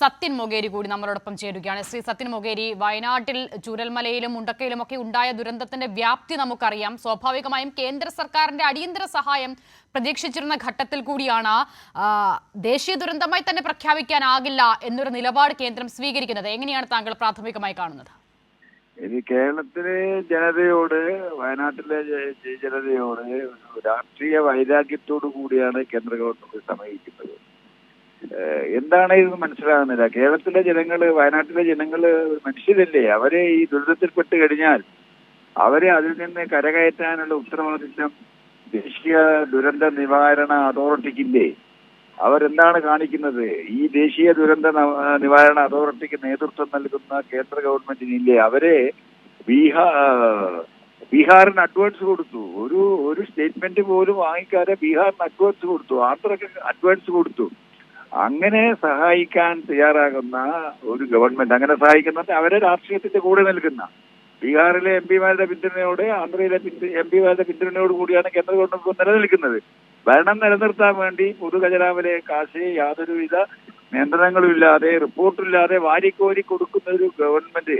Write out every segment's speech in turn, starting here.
സത്യൻ മൊകേരി കൂടി നമ്മളോടൊപ്പം ചേരുകയാണ്. ശ്രീ സത്യൻ മൊകേരി വയനാട്ടിൽ ചുരൽമലയിലും മുണ്ടക്കയിലും ഒക്കെ ഉണ്ടായ ദുരന്തത്തിന്റെ വ്യാപ്തി നമുക്കറിയാം. സ്വാഭാവികമായും കേന്ദ്ര സർക്കാരിന്റെ അടിയന്തര സഹായം പ്രതീക്ഷിച്ചിരുന്ന ഘട്ടത്തിൽ കൂടിയാണ് ദേശീയ ദുരന്തമായി തന്നെ പ്രഖ്യാപിക്കാനാകില്ല എന്നൊരു നിലപാട് കേന്ദ്രം സ്വീകരിക്കുന്നത്. എങ്ങനെയാണ് താങ്കൾ പ്രാഥമികമായി കാണുന്നത്? ഇത് കേരളത്തിലെ ജനതയോട് വയനാട്ടിലെ ജനതയോട് രാഷ്ട്രീയ വൈരാഗ്യത്തോടു കൂടിയാണ് കേന്ദ്ര ഗവൺമെന്റ് സമീപിക്കുന്നത്. എന്താണ് ഇത് മനസ്സിലാകുന്നില്ല. കേരളത്തിലെ ജനങ്ങൾ വയനാട്ടിലെ ജനങ്ങൾ മനുഷ്യരല്ലേ? അവരെ ഈ ദുരിതത്തിൽപ്പെട്ട് കഴിഞ്ഞാൽ അവരെ അതിൽ നിന്ന് കരകയറ്റാനുള്ള ഉത്തരവാദിത്വം ദേശീയ ദുരന്ത നിവാരണ അതോറിറ്റിക്കില്ലേ? അവരെന്താണ് കാണിക്കുന്നത്? ഈ ദേശീയ ദുരന്ത നിവാരണ അതോറിറ്റിക്ക് നേതൃത്വം നൽകുന്ന കേന്ദ്ര ഗവൺമെന്റിനില്ലേ? അവരെ ബീഹാർ ബീഹാറിന് അഡ്വാൻസ് കൊടുത്തു. ഒരു ഒരു സ്റ്റേറ്റ്മെന്റ് പോലും വാങ്ങിക്കാതെ ബീഹാറിന് അഡ്വാൻസ് കൊടുത്തു. ആന്ധ്രക്ക് അഡ്വാൻസ് കൊടുത്തു. അങ്ങനെ സഹായിക്കാൻ തയ്യാറാകുന്ന ഒരു ഗവൺമെന്റ് അങ്ങനെ സഹായിക്കുന്നത് അവരെ രാഷ്ട്രീയത്തിന്റെ കൂടെ നിൽക്കുന്ന ബീഹാറിലെ എം പിമാരുടെ പിന്തുണയോടെ ആന്ധ്രയിലെ എം പിമാരുടെ പിന്തുണയോട് കൂടിയാണ് കേന്ദ്ര ഗവൺമെന്റ് നിലനിൽക്കുന്നത്. ഭരണം നിലനിർത്താൻ വേണ്ടി പൊതുഖജനാവിലെ കാശ് യാതൊരുവിധ നിയന്ത്രണങ്ങളും ഇല്ലാതെ റിപ്പോർട്ടില്ലാതെ വാരിക്കോരി കൊടുക്കുന്ന ഒരു ഗവൺമെന്റ്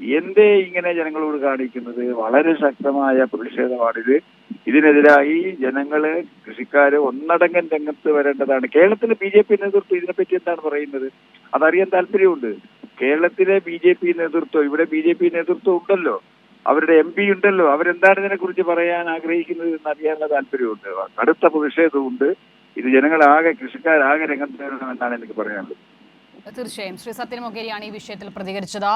എന്തേ ഇങ്ങനെ ജനങ്ങളോട് കാണിക്കുന്നത്? വളരെ ശക്തമായ പ്രതിഷേധമാണിത്. ഇതിനെതിരായി ജനങ്ങൾ കൃഷിക്കാര് ഒന്നടങ്കം രംഗത്ത് വരേണ്ടതാണ്. കേരളത്തിലെ ബി ജെ പി നേതൃത്വം ഇതിനെപ്പറ്റി എന്താണ് പറയുന്നത്? അതറിയാൻ താല്പര്യമുണ്ട്. കേരളത്തിലെ ബി ജെ പി നേതൃത്വം ഇവിടെ ബി ജെ പി നേതൃത്വം ഉണ്ടല്ലോ. അവരുടെ എം പി ഉണ്ടല്ലോ. അവരെന്താണ് ഇതിനെക്കുറിച്ച് പറയാൻ ആഗ്രഹിക്കുന്നത് എന്ന് അറിയാനുള്ള താല്പര്യമുണ്ട്. കടുത്ത പ്രതിഷേധമുണ്ട് ഇത് ജനങ്ങളാകെ കൃഷിക്കാരാകെ രംഗത്ത് വരണമെന്നാണ് എനിക്ക് പറയാനുള്ളത്. തീർച്ചയായും. ശ്രീ സത്യൻ മൊഗേരിയാണ് ഈ വിഷയത്തിൽ പ്രതികരിച്ചത്.